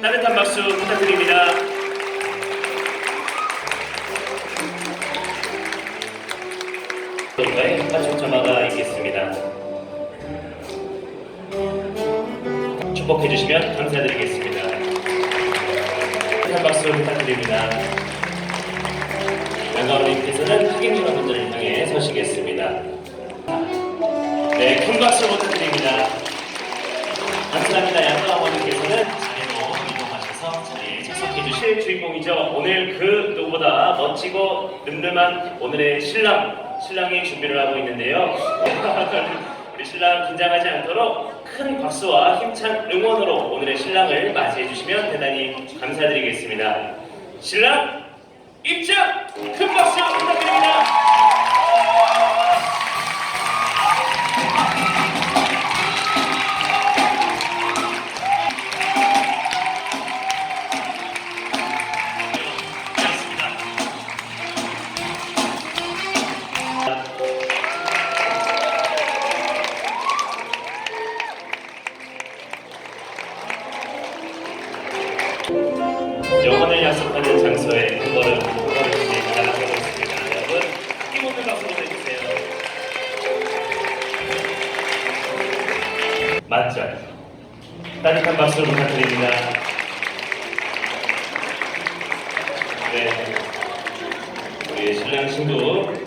따뜻한 박수 부탁드립니다. 국가의 파충자마가 있겠습니다. 축복해 주시면 감사드리겠습니다. 따뜻한 박수 부탁드립니다. 양가원님께서는 학임 여러분들을 향해 서시겠습니다. 네, 큰 박수 부탁드립니다. 주실 주인공이죠. 오늘 그 누구보다 멋지고 늠름한 오늘의 신랑, 신랑이 준비를 하고 있는데요. 우리 신랑 긴장하지 않도록 큰 박수와 힘찬 응원으로 오늘의 신랑을 맞이해 주시면 대단히 감사드리겠습니다. 신랑 입장! 큰 박수 부탁드립니다. 영원을 약속하는 장소에 한 걸음 한 걸음씩 나아가고 있습니다. 여러분 힘없는 박수 보내주세요. 맞죠? 따뜻한 박수 부탁드립니다. 네, 우리 신랑 신부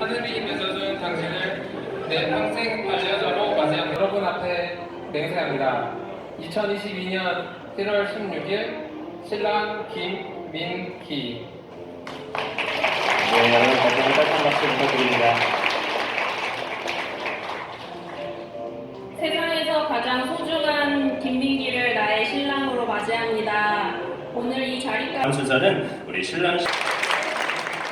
하늘이 맺어준 당신을 내 평생 반려자로 맞이한 여러분 앞에 맹세합니다. 2022년 1월 16일 신랑 김민기 네, 여러분 다시 한번 따뜻한 박수 부탁드립니다. 세상에서 가장 소중한 김민기를 나의 신랑으로 맞이합니다. 오늘 이 자리까지 다음 순서는 우리 신랑 신-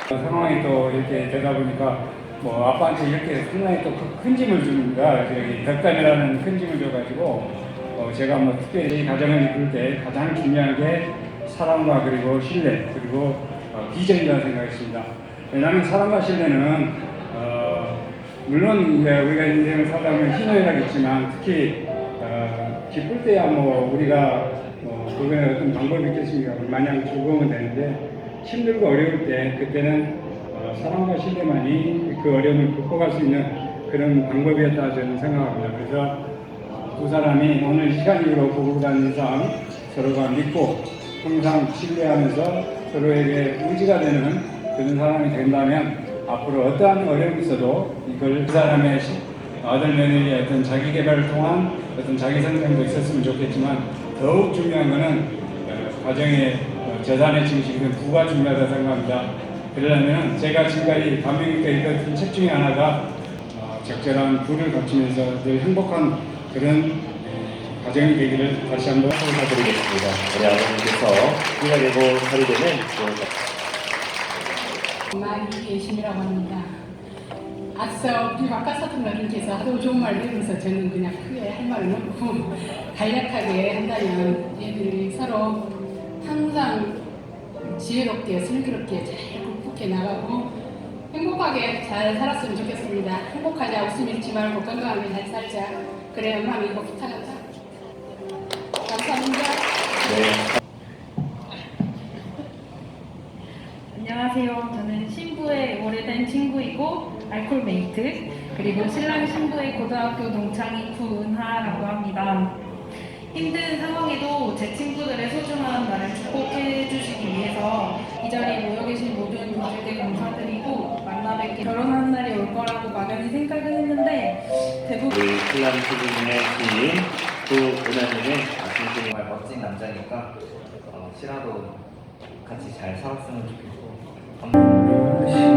상황이 또 이렇게 되다 보니까 뭐 아빠한테 이렇게 상당히 또큰 짐을 줍니다. 여기 덕담이라는 큰 짐을 줘가지고 어 제가 뭐 특별히 이 가정을 이끌 때 가장 중요한 게 사랑과 그리고 신뢰 그리고 어 비전이라고 생각했습니다. 왜냐하면 사랑과 신뢰는 어 물론 이제 우리가 인생을 살다 보면 희노애락있지만 특히 어 기쁠 때야 뭐 우리가 뭐 그거에 어떤 방법이 있겠습니까? 마냥 즐거우면 되는데 힘들고 어려울 때 그때는 어, 사랑과 신뢰만이 그 어려움을 극복할 수 있는 그런 방법이었다 저는 생각합니다. 그래서 두 사람이 오늘 이 시간 이후로 보고 다니는 이상 서로가 믿고 항상 신뢰하면서 서로에게 의지가 되는 그런 사람이 된다면 앞으로 어떠한 어려움이 있어도 이걸 그 사람의 시- 아들 며느리의 어떤 자기 개발을 통한 어떤 자기 성장도 있었으면 좋겠지만 더욱 중요한 것은 어, 가정의 어, 재산의 증식은 부가 중요하다고 생각합니다. 그러려면 제가 지금까지 감명있게 읽었던 책 중에 하나가 어, 적절한 부를 갖추면서 늘 행복한 그런 에, 가정이 되기를 다시 한번 감사드리겠습니다. 우리 아버님께서 뿌리가 되고 살이 되는 좋은 엄마 이계심이라고 합니다. 앞서 우리 박가사통 어른께서 하도 좋은 말 해주면서 저는 그냥 크게 할 말은 없고 간략하게 한다면 얘들이 서로 항상 지혜롭게 슬기롭게 잘 극복해 나가고 행복하게 잘 살았으면 좋겠습니다. 행복하자 웃음 잃지 말고 건강하게 잘 살자. 그래 엄마 이거 부탁한다. 감사합니다. 네. 안녕하세요. 저는 신부의 오래된 친구이고 알콜 메이트 그리고 신랑 신부의 고등학교 동창인 구은하라고 합니다. 힘든 상황에도 제 친구들의 소중한 나를 축복해 주시기 위해서 이 자리에 모여 계신 모든 분들께 감사드리고 만나 뵙게 결혼하는 날이 올 거라고 막연히 생각은 했는데 대부분 우리 신랑 수준의 주인 또 은하님의 아침에 정말 멋진 남자니까 어, 시라도 같이 잘 살았으면 좋겠고. 시